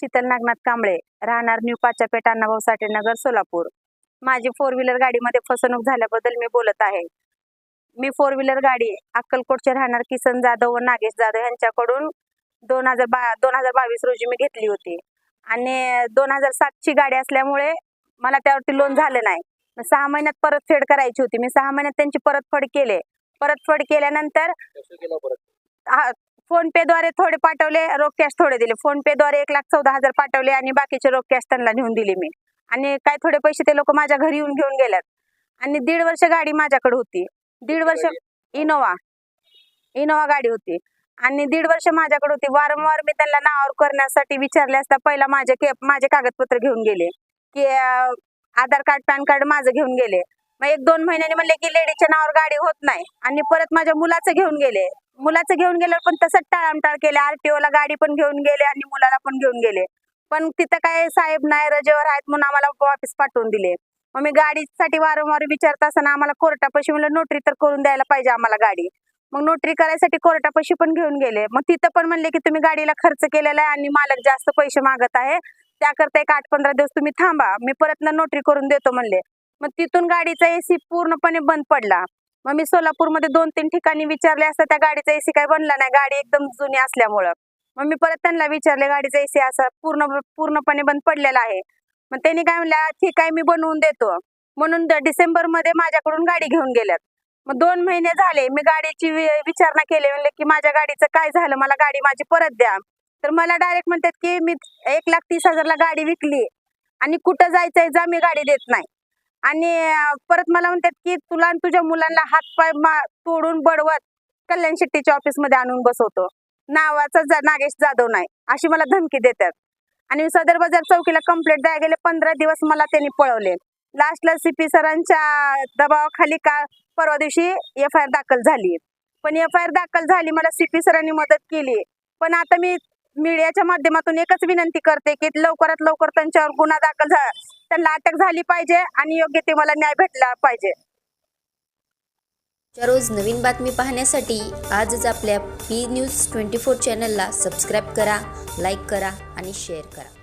शीतल नागनाथ कांबळे राहणार न्यू पाचापेठ अण्णाभाऊ साठे नगर सोलापूर. माझी four wheeler गाडीमध्ये फसवणूक झाल्याबद्दल मी बोलत आहे. मी फोर व्हीलर गाडी अक्कलकोटचे राहणार किसन जाधव व नागेश जाधव यांच्याकडून दोन हजार बा दोन हजार बावीस रोजी मी घेतली होती. आणि दोन हजार सातची गाडी असल्यामुळे मला त्यावरती लोन झालं नाही. सहा महिन्यात परतफेड करायची होती. मी सहा महिन्यात त्यांची परतफेड केले. परतफेड केल्यानंतर फोन पे द्वारे थोडे पाठवले रोख कॅश थोडे दिले. फोन पे द्वारे एक लाख चौदा हजार पाठवले आणि बाकीचे रोख कॅश त्यांना नेऊन दिले मी. आणि काय थोडे पैसे ते लोक माझ्या घरी येऊन घेऊन गेल्यात. आणि दीड वर्ष गाडी माझ्याकडे होती. दीड वर्ष इनोवा. इनोवा गाडी होती. आणि दीड वर्ष माझ्याकडे होती. वारंवार मी त्यांना नावावर करण्यासाठी विचारले असता पहिला माझे माझे कागदपत्र घेऊन गेले. की आधार कार्ड पॅन कार्ड माझं घेऊन गेले. मग एक दोन महिन्याने म्हणले की लेडीच्या नावावर गाडी होत नाही. आणि परत माझ्या मुलाचं घेऊन गेले. मुलाचं घेऊन गेल्यावर पण तसंच टाळामटाळ केले. आरटीओ ला गाडी पण घेऊन गेले आणि मुलाला पण घेऊन गेले. पण तिथं काय साहेब नाही रजेवर आहेत म्हणून आम्हाला वापिस पाठवून दिले. मग मी गाडीसाठी वारंवार विचारत असताना आम्हाला कोर्टापाशी म्हणलं नोटरी तर करून द्यायला पाहिजे आम्हाला गाडी. मग नोटरी करायसाठी कोर्टापाशी पण घेऊन गेले. मग तिथं पण म्हणले की तुम्ही गाडीला खर्च केलेला आहे आणि मालक जास्त पैसे मागत आहे. त्याकरता एक आठ पंधरा दिवस तुम्ही थांबा. मी परत नोटरी करून देतो म्हणले. मग तिथून गाडीचा एसी पूर्णपणे बंद पडला. मग मी सोलापूरमध्ये दोन तीन ठिकाणी विचारले असता त्या गाडीचा एसी काय बनला नाही. गाडी एकदम जुनी असल्यामुळं. मग मी परत त्यांना विचारले गाडीचा एसी असा पूर्ण पूर्णपणे बंद पडलेला आहे. मग त्यांनी काय म्हणल्या ठीक आहे मी बनवून देतो. म्हणून डिसेंबरमध्ये माझ्याकडून गाडी घेऊन गेल्यात. मग दोन महिने झाले मी गाडीची विचारणा केली म्हणले की माझ्या गाडीचं काय झालं? मला गाडी माझी परत द्या. तर मला डायरेक्ट म्हणतात की मी एक लाख तीस हजारला गाडी विकली आणि कुठं जायचंय जा मी गाडी देत नाही. आणि परत मला म्हणतात की तुला आणि तुझ्या मुलांना हातपाय मा- तोडून बडवत कल्याण शेट्टीच्या ऑफिसमध्ये आणून बसवतो. नावाचा जा- नागेश जाधव नाही अशी मला धमकी देतात. आणि सदर बाजार चौकीला कंप्लेंट द्या गेले पंधरा दिवस मला त्यांनी पळवले. लास्टला सीपी सरांच्या दबावाखाली का परवा दिवशी एफ आय आर दाखल झाली. पण एफ आय आर दाखल झाली मला सीपी सरांनी मदत केली. पण आता मी मीडियाच्या माध्यमातून एकच विनंती करते की लवकरात लवकर त्यांच्यावर गुन्हा दाखल झाला त्यांना अटक झाली पाहिजे आणि योग्य ते मला न्याय भेटला पाहिजे. दररोज रोज नवीन बातमी पाहण्यासाठी आजच आपल्या पी न्यूज ट्वेंटी फोर चॅनलला सबस्क्राईब करा लाईक करा आणि शेअर करा.